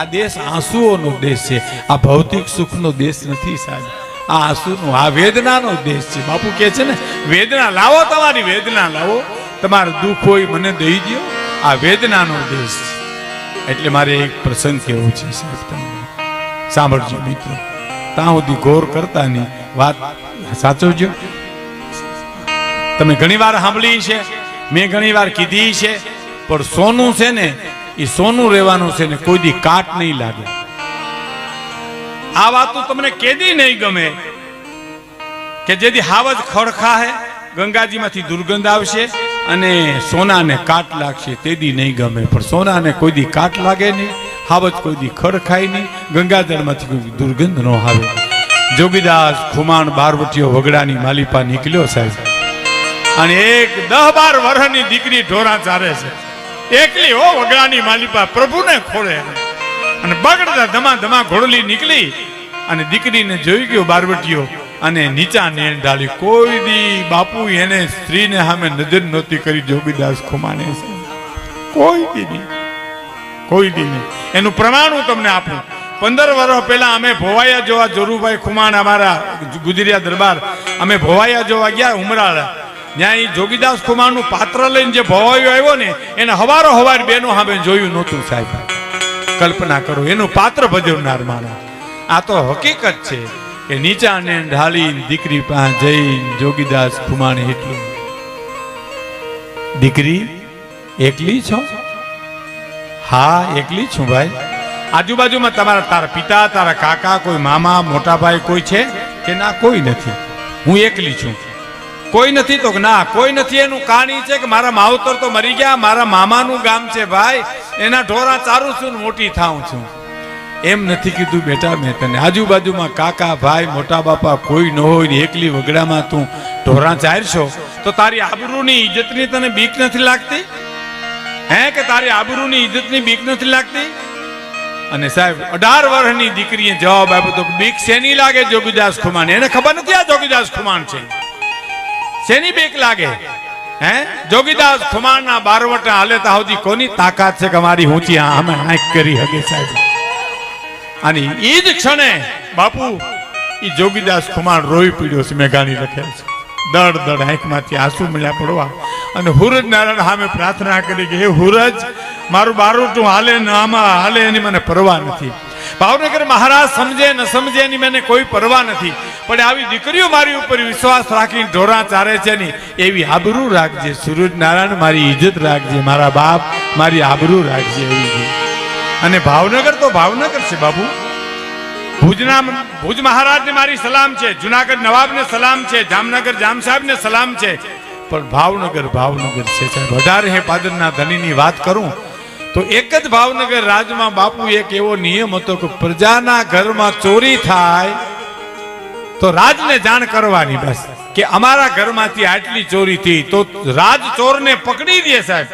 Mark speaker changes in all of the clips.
Speaker 1: આ દેશ આંસુઓનો દેશ છે. આ ભૌતિક સુખનો દેશ નથી સાહેબ. આ આંસુનો, આ વેદનાનો દેશ છે. બાપુ કહે છે ને, વેદના લાવો, તમારી વેદના લાવો. તમારું દુઃખ હોય મને દઈ દો આ વેદનાનો દેશ છે. એટલે મારે એક પ્રસંગ કેવો છે સાહેબ તમને. સાંભળજો મિત્રો. ત્યાં સુધી ગોર કરતા ની વાત સાચવજો. તમે ઘણી વાર સાંભળી છે, મેં ઘણી વાર કીધી છે, પણ સોનું છે ને એ સોનું રહેવાનું છે ને કોઈ દી કાટ નહીં લાગે. આ વાત તમને કેદી નહીં ગમે? કે જેથી હાવજ ખડખા હે, ગંગાજીમાંથી દુર્ગંધ આવશે અને સોનાને કાટ લાગશે તેદી નહીં ગમે. પણ સોનાને કોઈ દી કાટ લાગે નહીં હાવજ કોઈ દી ખડખાય નહીં, ગંગાજળમાંથી કોઈ દુર્ગંધ ન આવે. જોગીદાસ ખુમાણ બારવટીઓ વગડાની માલિપા નીકળ્યો સાહેબ. અને એક દહ બાર વર્ષની દીકરી ઢોરા ચારે છે. એકલી હો વગડાની માલિપા, પ્રભુને ખોળે અને બગડતા ધમા ધમા ઘોડલી નીકળી અને દીકરીને જોઈ ગયો બારવટીઓ અને નીચા નેણ ઢાળી, કોઈ દી બાપુ એને સ્ત્રીને સામે નજર નહોતી કરી જોગીદાસ ખુમાને કોઈ દી નહીં. કોઈ દી નહીં. એનું પ્રમાણ હું તમને આપું. પંદર વર્ષ પહેલા અમે ભોવાયા જોવા જોરુભાઈ ખુમાણ અમારા ગુજરિયા દરબાર, અમે ભોવાયા જોવા ગયા ઉમરાળ. ત્યાં જોગીદાસ ખુમાણનું પાત્ર લઈને જે ભવાયો આવ્યો ને, એને હવારો હવાર બેનો સામે જોયું નહોતું સાહેબ. કલ્પના કરો, એનું પાત્ર ભજવનાર માણસ. આ તો હકીકત છે કે નીચાને ઢાળી દીકરી પાસે જઈ જોગીદાસ ખુમાણે એટલું. દીકરી, એકલી છો? હા, એકલી છું ભાઈ. આજુબાજુમાં તમારા તારા પિતા, તારા કાકા, કોઈ મામા, મોટા ભાઈ કોઈ છે? કે ના, કોઈ નથી. હું એકલી છું. કોઈ નથી તો ના, કોઈ નથી એનું કહાણી છે કે મારા માવતર તો મરી ગયા, મારા મામાનું ગામ છે ભાઈ, એના ઢોરા ચારું છું મોટી થાઉં છું. એમ નથી કીધું, બેટા, મેં તને આજુબાજુમાં કાકા, ભાઈ, મોટા બાપા, કોઈ ન હોય ને એકલી વગડામાં તું ઢોરા ચારશો, તો તારી આબરૂની ઇજ્જતની તને બીક નથી લાગતી? હે કે તારી આબરૂની ઇજ્જતની બીક નથી લાગતી? અને સાહેબ, અઢાર વર્ષની દીકરીએ જવાબ આપ્યો તો બીક શેની લાગે જોગીદાસ ખુમાણ એને ખબર નથી આ જોગીદાસ ખુમાણ છે? શેની બીક લાગે? હે? જોગીદાસ ખુમારના બારવટા હાલે તા કોની તાકાત છે કે મારી ઊંચી આમે આંખ કરી હગે સાહેબ? અને એ જ ક્ષણે બાપુ એ જોગીદાસ ખુમાર રોઈ પીડ્યો છે, મેઘાણી લખેલ છે. દડ દડ આંખમાંથી આંસુ મળ્યા પડવા. અને હુરજ નારાયણ સામે પ્રાર્થના કરી કે, હે હુરજ, મારું બારોટું હાલે ન આમાં હાલે એની મને પરવા નથી. ભાવનગર મહારાજ સમજે ન સમજે એની મને કોઈ પરવા નથી. પણ આવી દીકરીઓ મારી ઉપર વિશ્વાસ રાખીને ઢોરા ચારે છે ને, એવી આબરૂ રાખજે સૂરજ નારાયણ મારી ઇજ્જત રાખજે, મારા બાપ મારી આબરૂ રાખજે એવી અને ભાવનગર તો ભાવનગર છે બાબુ ભુજના ભુજ મહારાજને મારી સલામ છે, જુનાગઢ નવાબને સલામ છે, જામનગર જામ સાહેબને સલામ છે. પણ ભાવનગર ભાવનગર છે સાહેબ. અઢાર હે પાદરના ધણીની વાત કરું, તો એક જ ભાવનગર રાજમાં બાપુ એક એવો નિયમ હતો કે પ્રજાના ઘરમાં ચોરી થાય તો રાજને જાણ કરવાની બસ, કે અમારા ઘરમાંથી આટલી ચોરી થઈ, તો રાજ ચોરને પકડી દે સાહેબ.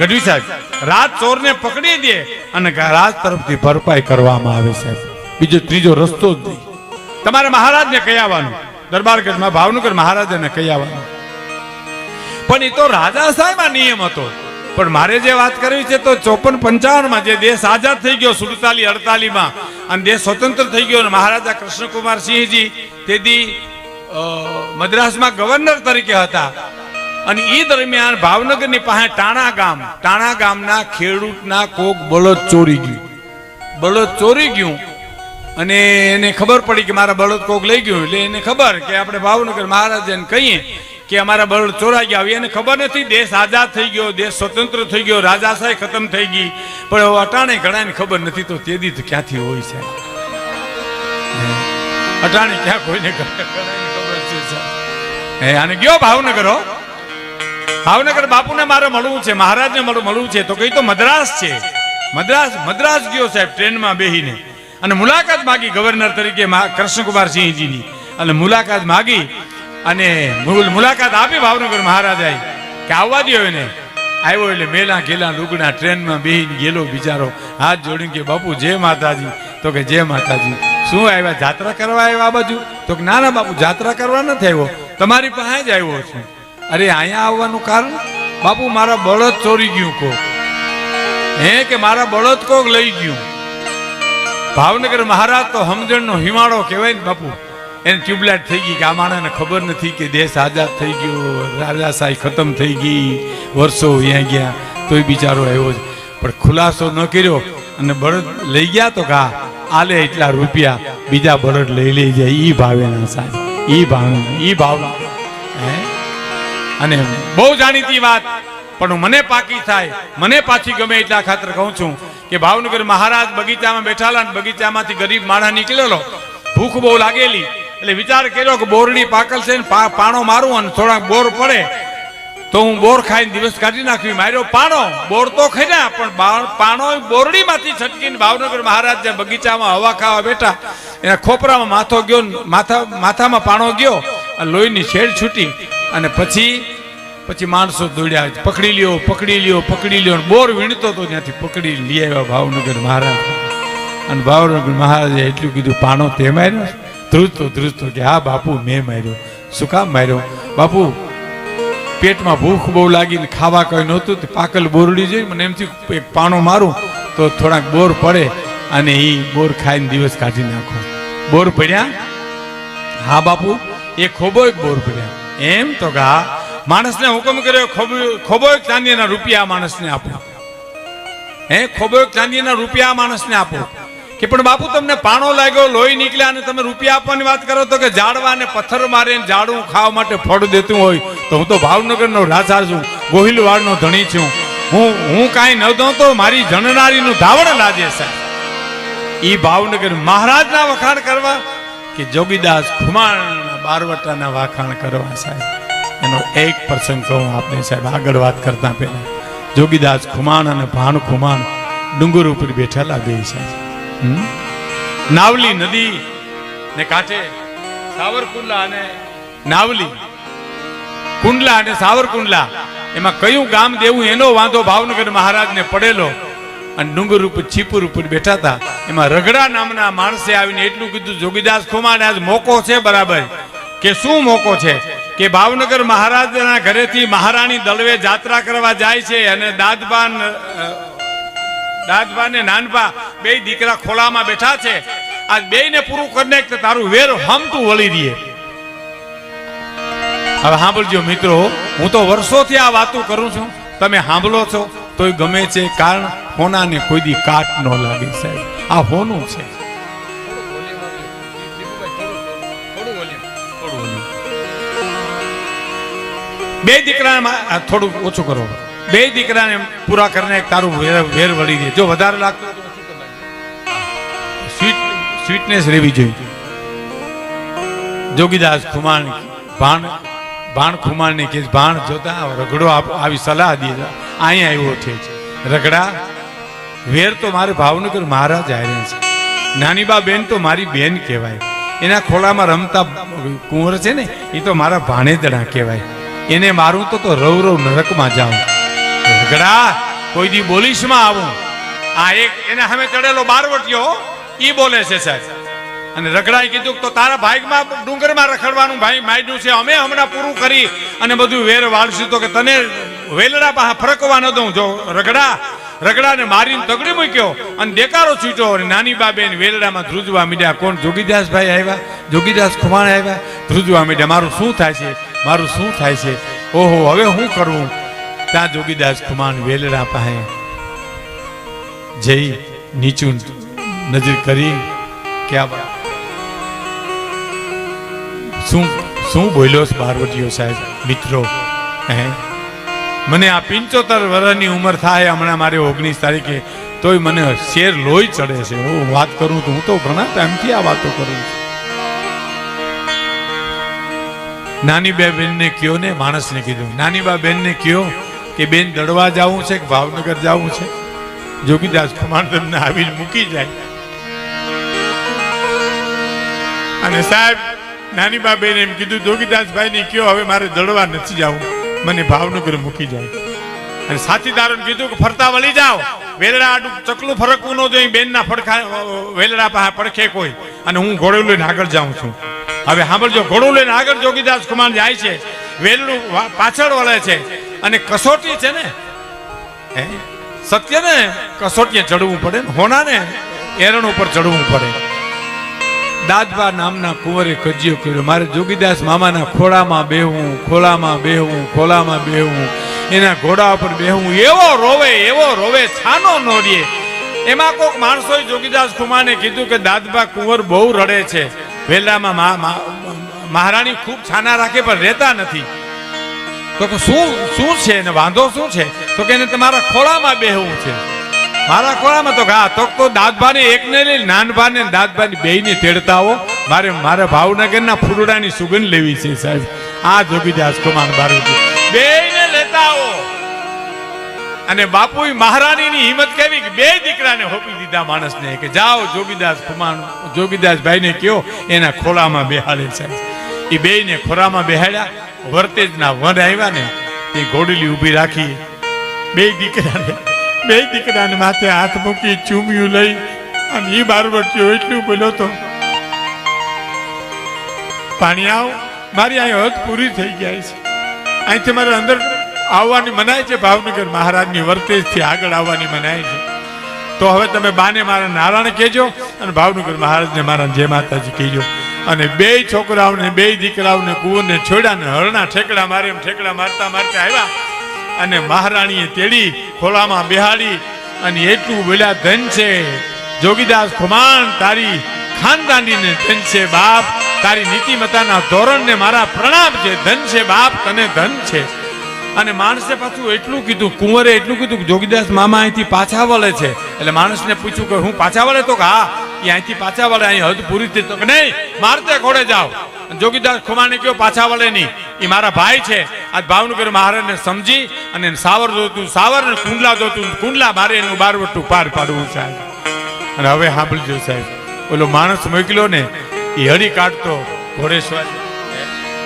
Speaker 1: ગઢવી સાહેબ, રાજ ચોરને પકડી દે અને રાજ તરફથી ભરપાઈ કરવામાં આવે સાહેબ. બીજો ત્રીજો રસ્તો જ નહીં. તમારે મહારાજને કહી આવવાનું. દરબારગઢમાં ભાવનગર મહારાજને કહી આવવાનું. પણ એ તો રાજા સાહેબ આ નિયમ હતો. પણ મારે જે વાત કરવી છે તો ચોપન પંચાવનમાં જે દેશ આઝાદ થઈ ગયો, સુડતાલી અડતાલી માં અને દેશ સ્વતંત્ર થઈ ગયો મહારાજા કૃષ્ણકુમાર સિંહજી તેથી મદ્રાસમાં ગવર્નર તરીકે હતા. અને એ દરમિયાન ભાવનગરની પાસે ટાણા ગામ, ટાણા ગામના ખેડૂતના કોક બળદ ચોરી ગયું. બળદ ચોરી ગયું, અને એને ખબર પડી કે મારા બળદ કોક લઈ ગયું, એટલે એને ખબર કે આપણે ભાવનગર મહારાજાને કહીએ કે અમારા બળદ ચોરાઈ ગયા. એને ખબર નથી, દેશ આઝાદ થઈ ગયો, દેશ સ્વતંત્ર થઈ ગયો, રાજાશાહી ખતમ થઈ ગઈ. પણ અટાણે ઘણાને ખબર નથી તો તે દી ક્યાંથી હોય છે? અટાણે ક્યાં કોઈને હે અને ગયો ભાવનગર, હો? ભાવનગર બાપુને મારે મળવું છે, મહારાજને મારું મળવું છે. તો કઈ તો મદ્રાસ છે. મદ્રાસ મદ્રાસ ગયો સાહેબ, ટ્રેનમાં બેહીને. અને મુલાકાત માગી ગવર્નર તરીકે કૃષ્ણકુમાર અને મુલાકાત માગી અને મુલ- મુલાકાત આપી ભાવનગર મહારાજાએ કે આવવા દો એને. આવ્યો એટલે મેલા ગેલા લુગડા ટ્રેનમાં બેહીને ગેલો બિચારો. હાથ જોડીને કે, બાપુ, જય માતાજી. તો કે, જય માતાજી. શું આવ્યા? જાત્રા કરવા આવ્યા આ બાજુ? તો કે, ના ના, બાપુ, જાત્રા કરવા નથી આવ્યો. તમારી પાસે જ આવ્યો છું. અરે, અહીંયા આવવાનું કારણ? બાપુ, મારા બળદ ચોરી ગયું કોક. હે, કે મારા બળદ કોક લઈ ગયું? ભાવનગર મહારાજ તો સમજણનો હિમાળો કહેવાય ને, બાપુ. એને ટ્યુબલાઇટ થઈ ગઈ કે આ માણસને ખબર નથી કે દેશ આઝાદ થઈ ગયો રાજાશાહી ખતમ થઈ ગઈ, વર્ષો અહીંયા ગયા, તોય બિચારો આવ્યો છે પણ ખુલાસો ન કર્યો અને બળદ લઈ ગયા તો કા આલે એટલા રૂપિયા, બીજા બળદ લઈ લઈ જાય. એ ભાવે ના સાહેબ. એ ભાવે એ ભાવ. હે? અને બહુ જાણીતી વાત. પણ મને પાકી થાય. મને પાછી ગમે એટલા ખાતર કહું છું કે ભાવનગર મહારાજ બગીચામાં બેઠાલા બગીચામાંથી ગરીબ માણસ નીકળેલો. ભૂખ બહુ લાગેલી. એટલે વિચાર કર્યો કે બોરડી પાકલ છે ને પાણો મારું અને થોડાક બોર પડે. તો હું બોર ખાઈને દિવસ કાઢી નાખવી માર્યો પાણો. બોર તો ખાઈ પણ પાણો બોરડીમાંથી છટકીને ભાવનગર મહારાજ જ્યાં બગીચામાં હવા ખાવા બેઠા. એના ખોપરામાં માથો ગયો માથા માથામાં પાણો ગયો અને લોહીની શેડ છૂટી. અને પછી પછી માણસો દોડ્યા. પકડી લ્યો પકડી લ્યો પકડી લ્યો બોર વીણતો તો ત્યાંથી પકડી લઈ આવ્યા ભાવનગર મહારાજ. અને ભાવનગર મહારાજે એટલું કીધું, પાણો તે માર્યો ધ્રુજતો ધ્રુજતો કે, હા, બાપુ, મેં માર્યો. શું કામ માર્યો? બાપુ, પેટમાં ભૂખ બહુ લાગીને ખાવા કઈ નહોતું પાકલ બોરડી જોઈ, મને એમથી એક પાણો મારું, તો થોડાક બોર પડે અને એ બોર ખાઈને દિવસ કાઢી નાખો. બોર પડ્યા? હા, બાપુ, એ ખોબો એક બોર પડ્યા. એમ? તો કે, હા. માણસને હુકમ કર્યો, ખોબો એક ચાંદીના રૂપિયા માણસને આપો. હે? ખોબો એક ચાંદીના રૂપિયા માણસને આપો. કે પણ બાપુ, તમને પાણો લાગ્યો, લોહી નીકળ્યા અને તમે રૂપિયા આપવાની વાત કરો તો કે ઝાડવાને પથ્થર મારે ને ઝાડવું ખાવા માટે ફળ દેતું હોય, તો હું તો ભાવનગરનો રાજા છું, ગોહિલવાડનો ધણી છું. હું હું કાંઈ ન દઉં તો મારી જણનારીનું ધાવણ લાજે સાહેબ ઈ ભાવનગર મહારાજના વખાણ કરવા કે જોગીદાસ ખુમાણ બારવટાના વખાણ કરવા સાહેબ? એનો એક પ્રસંગ કહું આપને સાહેબ આગળ વાત કરતા પહેલા. જોગીદાસ ખુમાણ અને ભાણ ખુમાણ ડુંગર ઉપર બેઠેલા બે સાહેબ? નાવલી નદી ને કાંઠે સાવરકુંડલા અને નાવલી. કુંડલા અને સાવરકુંડલા. એમાં કયું ગામ દેવું એનો વાંધો ભાવનગર મહારાજને પડેલો. અને ડુંગર ઉપર છીપુર ઉપર બેઠા હતા. એમાં રગડા નામના માણસે આવીને એટલું કીધું, જોગીદાસ ખુમાને આજ મોકો છે બરાબર. કે શું મોકો છે? કે ભાવનગર મહારાજના ઘરેથી મહારાણી દળવે જાત્રા કરવા જાય છે અને દાદબાન અ, દાદબા ને નાનબા બે દીકરા ખોલામાં બેઠા છે. આ બે ને પૂરું કરીને તારું વેર હમતું વળી દે હવે સાંભળજો મિત્રો હું તો વર્ષોથી આ વાતો કરું છું. તમે સાંભળો છો તોય ગમે છે કારણ હોનાને કોઈ દી કાટ ન લાગે સાહેબ. આ હોનું છે. બે દીકરામાં થોડું ઓછું કરો બે દીકરાને પૂરા કરીને તારું વેર વળી દે જો વધારે લાગતું સ્વીટનેસ રહેવી જોઈએ. જોગીદાસ ખુમાણ ભાણ ભાણ ખુમાણને કે ભાણ જોતા રગડો આવી સલાહ દે અહીંયા આવ્યો છે. રગડા, વેર તો મારે ભાવનગર મહારાજ આવ્યા છે. નાની બા બેન તો મારી બેન કહેવાય. એના ખોળામાં રમતા કુંવર છે ને, એ તો મારા ભાણેદડા કહેવાય. એને મારું તો રવ રવ નરકમાં જાઉં. રગડા કોઈ દી બોલીશમાં આવું. આ એક એને સામે ચડેલો બારવટીયો, ઈ બોલે છે સાહેબ. અને રગડાએ કીધું તો તારા ભાઈમાં ડુંગરમાં રખડવાનું ભાઈ માંડ્યું છે. અમે હમણાં પૂરું કરી અને બધું વેર વાળશું તો કે તને વેલડા પાસે ફરકવા ન દઉં. જો રગડા રગડાને મારીને તગડી મૂક્યો અને દેકારો છૂટ્યો અને નાની બાબેન વેલડામાં ધ્રુજવા મીડ્યા. કોણ? જોગીદાસભાઈ આવ્યા? જોગીદાસ ખુમાણ આવ્યા? ધ્રુજવા મીડ્યા. મારું શું થાય છે? મારું શું થાય છે? ઓહો, હવે હું કરવું ત્યાં જોગીદાસ ખુમાન વેલડા પાસે જઈ નીચું નજર કરી કે શું શું બોલ્યો છે બારવટીયો સાહેબ, મિત્રો? હે? મને આ પંચોતેર વર્ષની ઉંમર થાય, હમણાં મારે ઓગણીસ તારીખે, તોય મને શેર લોહી ચડે છે. હું વાત કરું તો હું તો ઘણા ટાઈમથી આ વાતો કરું છું. નાની બે બેનને કયો ને, માણસને કીધું. નાની બા બેનને કયો કે બેન દડવા જવું છે કે ભાવનગર જવું છે? જોગીદાસ કુમાર તમને આવીને મૂકી જાય. અને સાહેબ, નાની બા બેન એમ કીધું જોગીદાસભાઈ ને કયો, હવે મારે દડવા નથી જવું. મને ભાવનગર મૂકી જાય. અને સાથીદારોને કીધું કે, ફરતા વળી જાઓ. વેલડા આડું ચકલું ફરકવું ન જોઈએ, બેનના ફડખા વેલડા પાસે પડખે કોઈ. અને હું ઘોડું લઈને આગળ જાઉં છું. હવે સાંભળજો, ઘોડું લઈને આગળ જોગીદાસ કુમાર જાય છે. વેલડું પાછળ વળે છે. અને કસોટી છે ને સત્ય ને કસોટીએ ચડવું પડે ને હોના ને એરણ ઉપર ચડવું પડે. દાદબા નામના કુંવરે કજિયો કર્યો, મારે જોગીદાસ મામાના ખોળામાં બેહવું ખોલામાં બેહવું ખોલામાં બેહવું એના ઘોડા ઉપર બેહવું એવો રોવે એવો રોવે, છાનો નો રે એમાં કોઈક માણસોએ જોગીદાસ કુમારને કીધું કે દાદબા કુંવર બહુ રડે છે. વેલામાં મહારાણી ખૂબ છાના રાખે, પણ રહેતા નથી. તો કે શું શું છે ને વાંધો? શું છે? તો કે એને તમારા ખોળામાં બેહવું છે. મારા ખોળામાં તો હા તો તો દાદભાને એકને લઈ નાનભાને દાદભાની બેયને તેડતા આવો મારે, મારા ભાવનગરના ફૂલડાની સુગંધ લેવી છે સાહેબ. આ જોગીદાસ કુમાર બારોટી બેયને લેતા આવો અને બાપુ મહારાણીની હિંમત કેવી કે બે દીકરાને હોપી દીધા માણસને કે જાઓ જોગીદાસ કુમાર જોગીદાસ ભાઈને કયો એના ખોળામાં બેહાડે સાહેબ. એ બેયને ખોરામાં બેહાડ્યા. વર્તેજના વન આવ્યા ને, તે ઘોડલી ઊભી રાખી. બે દીકરાને બે દીકરાને માથે હાથ મૂકી ચૂમ્યું લઈ અને એ બારવટીઓ એટલું બોલ્યો તો. પાણી આવ, મારી અહીં હદ પૂરી થઈ જાય છે. અહીંથી મારે અંદર આવવાની મનાય છે, ભાવનગર મહારાજની વર્તેજથી આગળ આવવાની મનાય છે. તો હવે તમે બાને મારા નારાયણ કહેજો અને ભાવનગર મહારાજને મારા જય માતાજી કહેજો. અને બે છોકરાઓને, બે દીકરાઓને, કુંવરને છોડ્યા ને હરણા, ઠેકડા મારે એમ ઠેકડા મારતા મારતા આવ્યા. અને મહારાણીએ તેડી ખોલામાં બેહાડી અને એટલું બોલ્યા ધન છે જોગીદાસ ખુમાન તારી ખાનદાનીને ધન છે બાપ, તારી નીતિમતાના ધોરણને મારા પ્રણામ છે. ધન છે બાપ, તને ધન છે. અને માણસે પાછું એટલું કીધું, કુંવરે એટલું કીધું જોગીદાસ મામા અહીંથી પાછા વળે છે. એટલે માણસને પૂછ્યું કે હું પાછા વળે તો કે હા, એ અહીંથી પાછા વળે, અહીં હદ પૂરી થઈ તો કે નહીં, મારતે ઘોડે જાઓ. જોગીદાસ ખુમાને કયો પાછા વળે નહીં. એ મારા ભાઈ છે. આજ ભાવનગર મહારાજને સમજી અને સાવર જોતું, સાવર ને કુંડલા જોતું, કુંડલા મારે એનું બારવટું પાર પાડવું સાહેબ અને હવે સાંભળજો સાહેબ, ઓલો માણસ મોકલ્યો ને, એ હળી કાઢતો ઘોડેશ્વર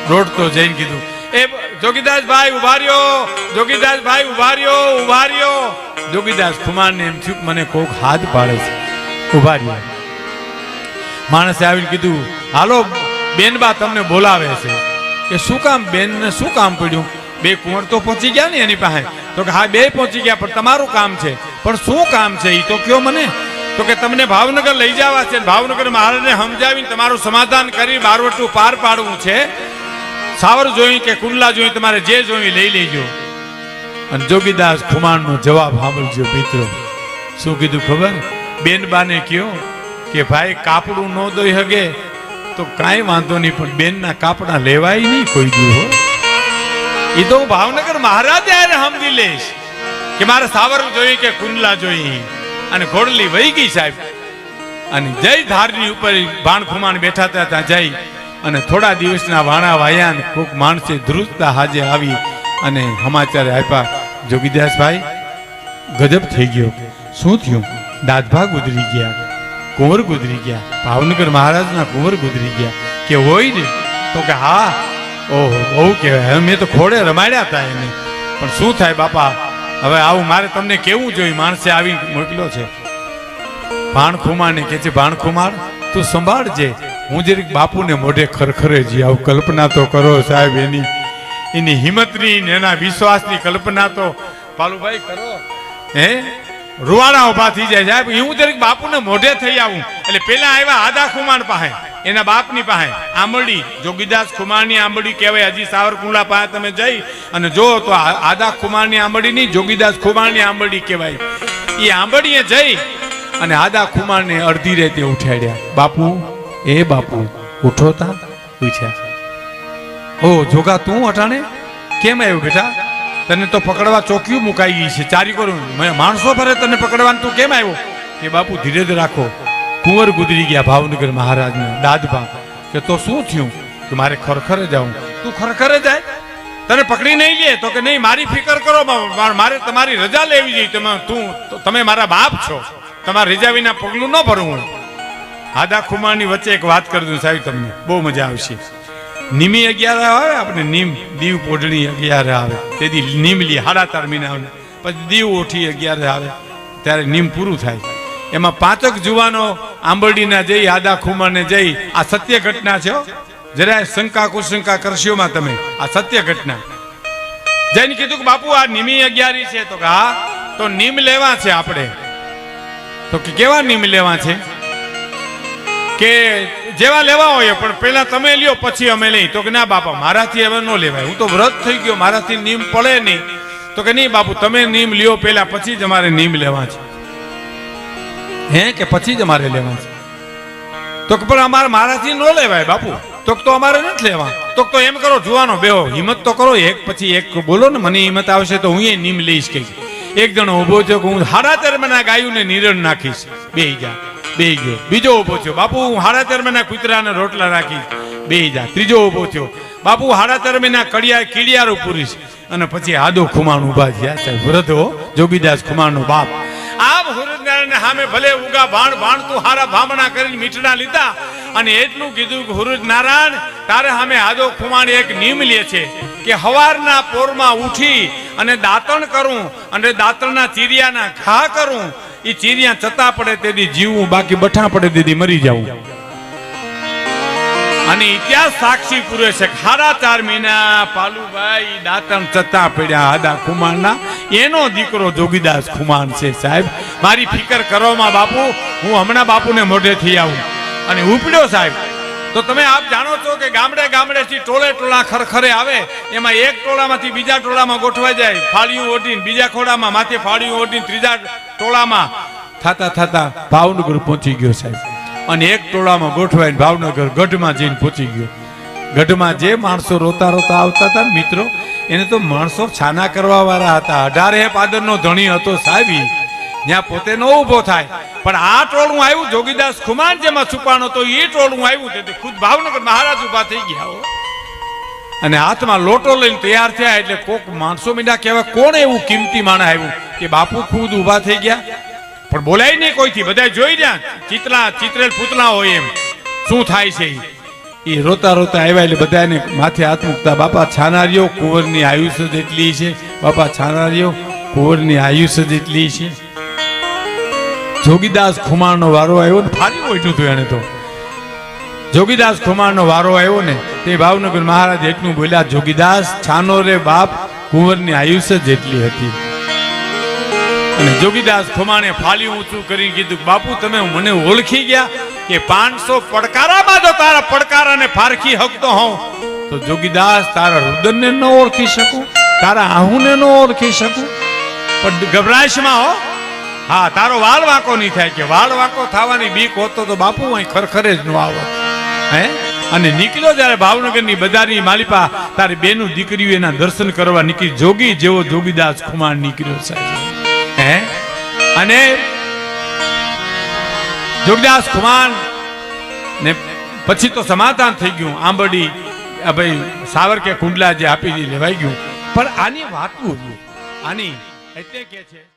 Speaker 1: દોડતો જઈને કીધું એ જોગીદાસ ભાઈ ઊભા રહ્યો જોગીદાસ ભાઈ ઊભા રહ્યો ઊભા રહ્યો જોગીદાસ કુમારને એમ થયું મને કોક હાથ પાડે છે. ઊભા રહ્યા માણસે આવીને કીધું, હાલો, બેનબા તમને બોલાવે છે. કે શું કામ, બેનને શું કામ પડ્યું? બે કુંવર તો પહોંચી ગયા ને એની પાસે. તો કે, હા, બે પહોંચી ગયા, પણ તમારું કામ છે. પણ શું કામ છે એ તો કયો મને? તો કે, તમને ભાવનગર લઈ જવા છે ભાવનગર મહારાજને સમજાવીને તમારું સમાધાન કરી બારવટું પાર પાડવું છે. સાવર જોઈ કે કુંડલા જોઈ તમારે જે જોઈ લઈ લેજો. અને જોગીદાસ ખુમાણનો જવાબ સાંભળજો મિત્રો. શું કીધું ખબર? બેન બાને કયો કે ભાઈ, કાપડું ન દઈ હગે તો કાંઈ વાંધો નહીં, પણ બેનના કાપડા લેવાય નહીં કોઈ દી હો. એ તો હું ભાવનગર મહારાજ યારે સમજી લઈશ કે મારે સાવર જોઈ કે કુંડલા જોઈ. અને ઘોડલી વહી ગઈ સાહેબ. અને જય ધારની ઉપર ભાણ ખુમાણ બેઠા હતા, ત્યાં જઈ અને થોડા દિવસના વાણા વાયા ખૂબ માણસે ધ્રુજતા હાજે આવી અને સમાચાર આપ્યા, જોગીદાસભાઈ, ગજબ થઈ ગયો. શું થયું? દાદભા ગુજરી ગયા, કુંવર ગુજરી ગયા, ભાવનગર મહારાજના કુંવર ગુજરી ગયા. કે હોય ને, તો કે હા, ઓહો, બહુ કહેવાય. મેં તો ખોડે રમાડ્યા હતા એને. પણ શું થાય બાપા? હવે આવું મારે તમને કેવું જોઈએ માણસે આવી મોકલ્યો છે. ભાણખુમારને કે છે, ભાણખુમાર, તું સંભાળજે. હું જરીક બાપુને મોઢે ખરખરે જી આવું કલ્પના તો કરો સાહેબ, એની એની હિંમતની ને એના વિશ્વાસની કલ્પના તો પાલુભાઈ કરો. હે? રૂવાડા ઊભા થઈ જાય સાહેબ. હું જરીક બાપુને મોઢે થઈ આવું. એટલે પેલા આવ્યા આદા ખુમાર પાસે, એના બાપની પાસે. આંબળી જોગીદાસ ખુમારની આંબળી કહેવાય. હજી સાવરકુંડલા પાસે તમે જઈ અને જો તો આદા ખુમારની આંબળી નહીં જોગીદાસ ખુમારની આંબળી કહેવાય. એ આંબળીએ જઈ અને આદા ખુમારને અડધી રેતે ઉઠાડ્યા. બાપુ એ બાપુ ઉઠો તા પૂછ્યા, ઓ જોગા, તું અટાણે? કેમ આવ્યો બેટા? તને તો પકડવા ચોકીઓ મુકાઈ ગઈ છે, ચારી કરું માણસો ભરે તને પકડવાનું, તું કેમ આવ્યો? કે બાપુ, ધીરે જ રાખો. કુંવર ગુજરી ગયા ભાવનગર મહારાજના દાદભા કે તો શું થયું? કે મારે ખરખરે જાઉં. તું ખરખરે જાય? તને પકડી નહીં લે? તો કે નહીં, મારી ફિકર કરો મારે તમારી રજા લેવી જોઈએ તમે, તું તમે મારા બાપ છો. તમારા રજા વિના પગલું ન ભરવું આદા ખુમાની વચ્ચે એક વાત કરી દઉં સાહેબ તમને. બહુ મજા આવશે. નિમી અગિયાર આવે, આપણે નીમ દીવ પોઢણી અગિયાર આવે. તેથી નીમ લી, હાડા મહિના આવે પછી દીવ ઓઠી અગિયાર આવે, ત્યારે નીમ પૂરું થાય. એમાં પાંચક જુવાનો આંબરડીના જઈ આદા ખુમાને જઈ આ સત્ય ઘટના છે જરાય શંકા કુશંકા કરશોમાં તમે. આ સત્ય ઘટના. જઈને કીધું કે બાપુ, આ નિમી અગિયારી છે. તો કે હા, તો નીમ લેવા છે આપણે. તો કે કેવા નિમ લેવા છે? કે જેવા લેવા હોય, પણ પહેલા તમે લ્યો, પછી અમે લઈ તો કે ના બાપા, મારાથી હવે ન લેવાય. હું તો વ્રત થઈ ગયો, મારાથી નિયમ પડે નહીં. તો કે નહીં બાપુ, તમે નિયમ લ્યો પહેલા, પછી જ અમારે નિયમ લેવા છે. હે, કે પછી જ અમારે લેવા છે? તો પણ અમારે મારાથી ન લેવાય બાપુ. તો તો અમારે નથી લેવા. તો તો એમ કરો, જોવાનો બેહો. હિંમત તો કરો, એક પછી એક. બોલો ને, મને હિંમત આવશે તો હું એ નિયમ લઈશ કઈ એક જણો ઊભો છે, હું હાડા ચરમના ગાયુંને નિરણ નાખીશ. બે જા. બે ગયો. બીજો ઊભો થયો. બાપુ, હું હાડા મહિના કૂતરાને રોટલા રાખી બે જા. ત્રીજો ઊભો થયો. બાપુ હાડા મહિના કડિયા કીડિયારો પૂરીશ. અને પછી આદો ખુમાણ ઊભા થયા. વૃદ્ધો જોગીદાસ ખુમાણનો બાપ. આમ હુરજનારાયણ સામે ભલે ઉગા ભાણ ભાણ તું હારા ભામણા કરીને મીઠડા લીધા. અને એટલું કીધું કે હુરજ નારાયણ તારે સામે આદો ખુમાણ એક નિયમ લે છે કે હવારના પોરમાં ઉઠી અને દાંતણ કરું અને દાંતણના ચીરિયાના ઘા કરું એ ચીરિયા ચતા પડે તેથી જીવવું, બાકી બઠા પડે તેથી મરી જવું. અને ઇતિહાસ સાક્ષી પૂરે છે? ખારા ચાર મહિના પાલુભાઈ, દાંતણ ચત્તા પડ્યા, આદા ખુમાણના એનો દીકરો જોગીદાસ ખુમાણ છે સાહેબ. મારી ફિકર કરવામાં બાપુ, હું હમણાં બાપુને મોઢેથી આવું. અને ઉપડ્યો સાહેબ. તો તમે આપ જાણો છો કે ગામડે ગામડેથી ટોળે ટોળા ખરખરે આવે, એમાં એક ટોળામાંથી બીજા ટોળામાં ગોઠવાઈ જાય, ફાળિયું ઓઢીને બીજા ખોડામાં માથે ફાળિયું ઓઢીને ત્રીજા ટોળામાં. થાતા થાતા ભાવનગર પહોંચી ગયો સાહેબ. અને એક ટોળામાં ગોઠવાઈને ભાવનગર ગઢમાં જઈને પહોંચી ગયો. ગઢમાં જે માણસો રોતા રોતા આવતા હતા મિત્રો, એને તો માણસો છાના કરવા વાળા હતા. અઢારે પાદરનો ધણી હતો સાહેબ જ્યાં પોતે ન ઊભો થાય. પણ આ ટોળું આવ્યું જોગીદાસ ખુમાન જેમાં છુપાણો, તો એ ટોળું આવ્યું તેથી ખુદ ભાવનગર મહારાજ ઊભા થઈ ગયા અને હાથમાં લોટો લઈને તૈયાર થયા એટલે કોક માણસો મીડા કહેવાય કોણ એવું કિંમતી માણસ આવ્યું કે બાપુ ખુદ ઊભા થઈ ગયા. પણ બોલાય નહીં કોઈથી. બધા જોઈ રહ્યા. ચિતલા, ચિત્રેલ પૂતલા હોય એમ. શું થાય છે? એ રોતા રોતા આવ્યા એટલે બધાને માથે હાથ મૂકતા, બાપા, છાનારીઓ કુંવરની આયુષ્ય જેટલી છે. બાપા, છાનારીઓ કુંવરની આયુષ્ય જેટલી છે. જોગીદાસ ખુમારનો વારો આવ્યો ને ફારી ઓઢ્યું હતું એને તો. જોગીદાસ ખુમારનો વારો આવ્યો ને તે ભાવનગર મહારાજ એટલું બોલ્યા, જોગીદાસ, છાનો રે બાપ, કુંવરની આયુષ્ય જેટલી હતી. અને જોગીદાસ ખુમાણે ફાલી ઊંચું કરી કીધું, બાપુ, તમે મને ઓળખી ગયા કે પાંચસો પડકારામાં જો તારા પડકારાને ફારખી હકતો હોઉં. તો જોગીદાસ તારા રુદનને ન ઓળખી શકું, તારા આહુને ન ઓળખી શકું. પણ ગભરાશમાં હો હા, તારો વાળ વાંકો નહીં થાય કે વાળ વાંકો થવાની બીક હોતો તો બાપુ અહીં ખરખરે જ ન આવો હે? અને નીકળ્યો જ્યારે ભાવનગરની બજારની માલિપા, તારી બેનું દીકરીઓ એના દર્શન કરવા નીકળી. જોગી જેવો જોગીદાસ ખુમાર નીકળ્યો સાહેબ. હે? અને જોગીદાસ ખુમાર ને પછી તો સમાધાન થઈ ગયું. આંબડી ભાઈ સાવર કે કુંડલા જે આપી લેવાઈ ગયું. પણ આની વાત આની એટલે કે છે